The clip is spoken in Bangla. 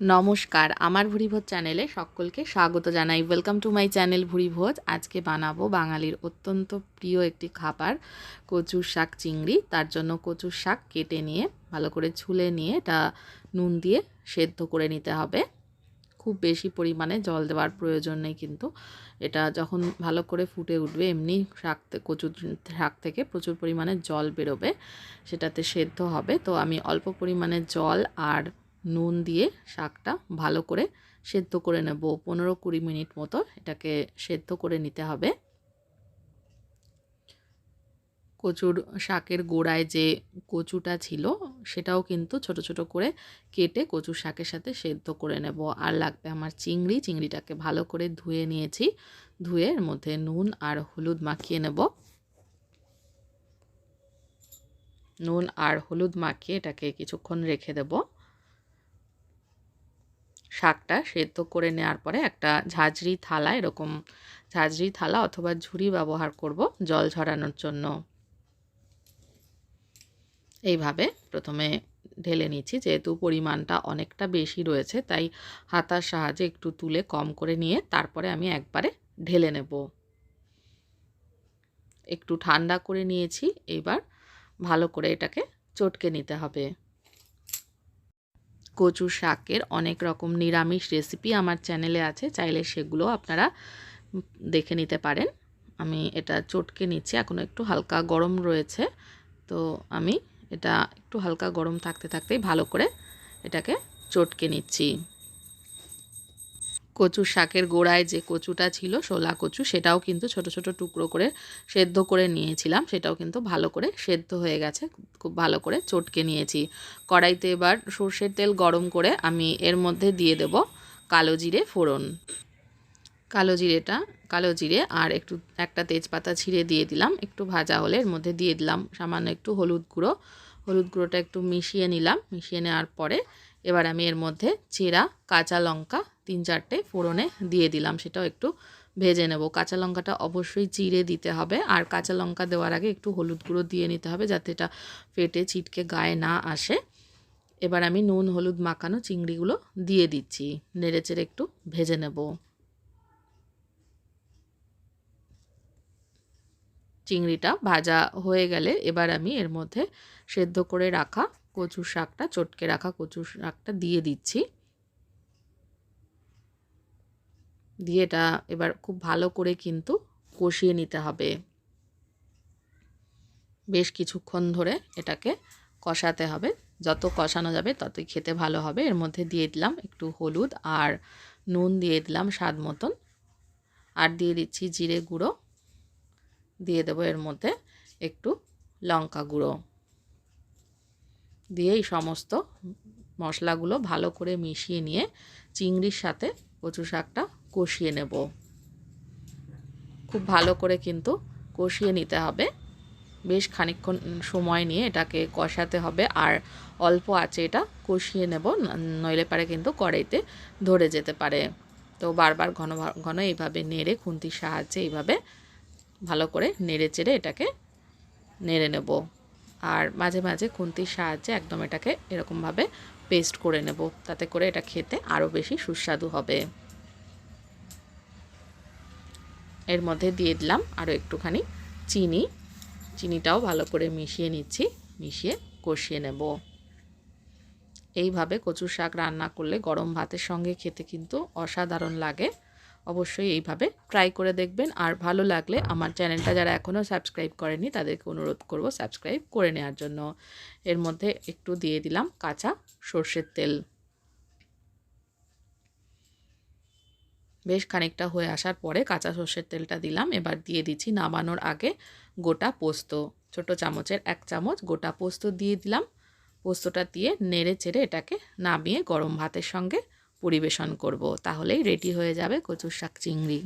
নমস্কার, আমার ভুরিভোজ চ্যানেলে সকলকে স্বাগত জানাই। Welcome to my channel Bhurivoj. আজকে বানাবো বাঙালির অত্যন্ত প্রিয় একটি খাবার, কচুর শাক চিংড়ি। তার জন্য কচুর শাক কেটে নিয়ে, ভালো করে ছুলে নিয়ে, এটা নুন দিয়ে সেদ্ধ করে নিতে হবে। খুব বেশি পরিমাণে জল দেওয়ার প্রয়োজন নেই কিন্তু। এটা যখন ভালো করে ফুটে উঠবে, এমনি শাক কচুর শাক থেকে প্রচুর পরিমাণে জল বেরোবে, সেটাতে সেদ্ধ হবে। তো আমি অল্প পরিমাণে জল আর নুন দিয়ে শাকটা ভালো করে সেদ্ধ করে নেব। পনেরো কুড়ি মিনিট মতো এটাকে সেদ্ধ করে নিতে হবে। কচুর শাকের গোড়ায় যে কচুটা ছিল, সেটাও কিন্তু ছোট ছোট করে কেটে কচুর শাকের সাথে সেদ্ধ করে নেব। আর লাগবে আমার চিংড়ি, চিংড়িটাকে ভালো করে ধুয়ে নিয়েছি। ধুয়ে এর মধ্যে নুন আর হলুদ মাখিয়ে নেব। নুন আর হলুদ মাখিয়ে এটাকে কিছুক্ষণ রেখে দেবো। শাকটা সেদ্ধ করে নেওয়ার পরে একটা ঝাঁঝরি থালা, এরকম ঝাঁঝরি থালা অথবা ঝুড়ি ব্যবহার করব জল ঝরানোর জন্য। এইভাবে প্রথমে ঢেলে নিচ্ছি, যেহেতু পরিমাণটা অনেকটা বেশি রয়েছে, তাই হাতার সাহায্যে একটু তুলে কম করে নিয়ে তারপরে আমি একবারে ঢেলে নেব। একটু ঠান্ডা করে নিয়েছি, এবার ভালো করে এটাকে চটকে নিতে হবে। কচু শাকের অনেক রকম নিরামিষ রেসিপি আমার চ্যানেলে আছে, চাইলে সেগুলো আপনারা দেখে নিতে পারেন। আমি এটা চটকে নিচ্ছি এখনও একটু হালকা গরম রয়েছে। তো আমি এটা একটু হালকা গরম থাকতে থাকতেই ভালো করে এটাকে চটকে নিচ্ছি। কচু শাকের গোড়ায় যে কচুটা ছিল, শোলা কচু, সেটাও কিন্তু ছোট ছোট টুকরো করে সেদ্ধ করে নিয়েছিলাম। সেটাও কিন্তু ভালো করে সেদ্ধ হয়ে গেছে, খুব ভালো করে চটকে নিয়েছি। কড়াইতে এবার সর্ষের তেল গরম করে আমি এর মধ্যে দিয়ে দেব কালো জিরে ফোড়ন। কালো জিরেটা, কালো জিরে আর একটু, একটা তেজপাতা ছিঁড়ে দিয়ে দিলাম। একটু ভাজা হলে এর মধ্যে দিয়ে দিলাম সামান্য একটু হলুদ গুঁড়ো। হলুদ গুঁড়োটা একটু মিশিয়ে নিলাম, মিশিয়ে নেওয়ার পরে এবার আমি এর মধ্যে চেরা, কাঁচা লঙ্কা তিন চারটে ফোড়নে দিয়ে দিলাম, সেটাও একটু ভেজে নেব। কাঁচা লঙ্কাটা অবশ্যই চিড়ে দিতে হবে, আর কাঁচা লঙ্কা দেওয়ার আগে একটু হলুদ গুঁড়ো দিয়ে নিতে হবে যাতে এটা ফেটে ছিটকে গায়ে না আসে। এবার আমি নুন, হলুদ মাখানো চিংড়িগুলো দিয়ে দিচ্ছি নেড়ে চেড়ে একটু ভেজে নেব। চিংড়িটা ভাজা হয়ে গেলে এবার আমি এর মধ্যে সেদ্ধ করে রাখা কচুর শাকটা, চটকে রাখা কচুর শাকটা দিয়ে দিচ্ছি। দিয়ে এটা এবার খুব ভালো করে কিন্তু কষিয়ে নিতে হবে। বেশ কিছুক্ষণ ধরে এটাকে কষাতে হবে। যত কষানো যাবে ততই খেতে ভালো হবে। এর মধ্যে দিয়ে দিলাম একটু হলুদ আর নুন দিয়ে দিলাম স্বাদ মতন। আর দিয়ে দিচ্ছি জিরে গুঁড়ো। দিয়ে দেবো এর মধ্যে একটু লঙ্কা গুঁড়ো। দিয়ে এই সমস্ত মশলাগুলো ভালো করে মিশিয়ে নিয়ে চিংড়ির সাথে কচু শাকটা কষিয়ে নেব। খুব ভালো করে কিন্তু কষিয়ে নিতে হবে। বেশ খানিকক্ষণ সময় নিয়ে এটাকে কষাতে হবে আর অল্প আছে এটা কষিয়ে নেব। নইলে পারে কিন্তু কড়াইতে ধরে যেতে পারে। তো বারবার ঘন ঘন এইভাবে নেড়ে খুন্তির সাহায্যে এইভাবে ভালো করে নেড়ে চেড়ে এটাকে নেড়ে নেব। আর মাঝে মাঝে খুন্তির সাহায্যে একদম এটাকে এরকমভাবে পেস্ট করে নেব। তাতে করে এটা খেতে আরও বেশি সুস্বাদু হবে। এর মধ্যে দিয়ে দিলাম আরও একটুখানি চিনি। চিনিটাও ভালো করে মিশিয়ে নিচ্ছি, মিশিয়ে কষিয়ে নেব। এইভাবে কচুর শাক রান্না করলে গরম ভাতের সঙ্গে খেতে কিন্তু অসাধারণ লাগে। অবশ্যই এইভাবে ট্রাই করে দেখবেন। আর ভালো লাগলে আমার চ্যানেলটা যারা এখনও সাবস্ক্রাইব করেনি, তাদেরকে অনুরোধ করব সাবস্ক্রাইব করে নেওয়ার জন্য। এর মধ্যে একটু দিয়ে দিলাম কাঁচা সর্ষের তেল। বেশ খানিকটা হয়ে আসার পরে কাঁচা সর্ষের তেলটা দিলাম। এবার দিয়ে দিচ্ছি নামানোর আগে গোটা পোস্ত। ছোট চামচের এক চামচ গোটা পোস্ত দিয়ে দিলাম। পোস্তটা দিয়ে নেড়ে চেড়ে এটাকে নামিয়ে গরম ভাতের সঙ্গে পরিবেশন করব। তাহলেই রেডি হয়ে যাবে কচুর শাক চিংড়ি।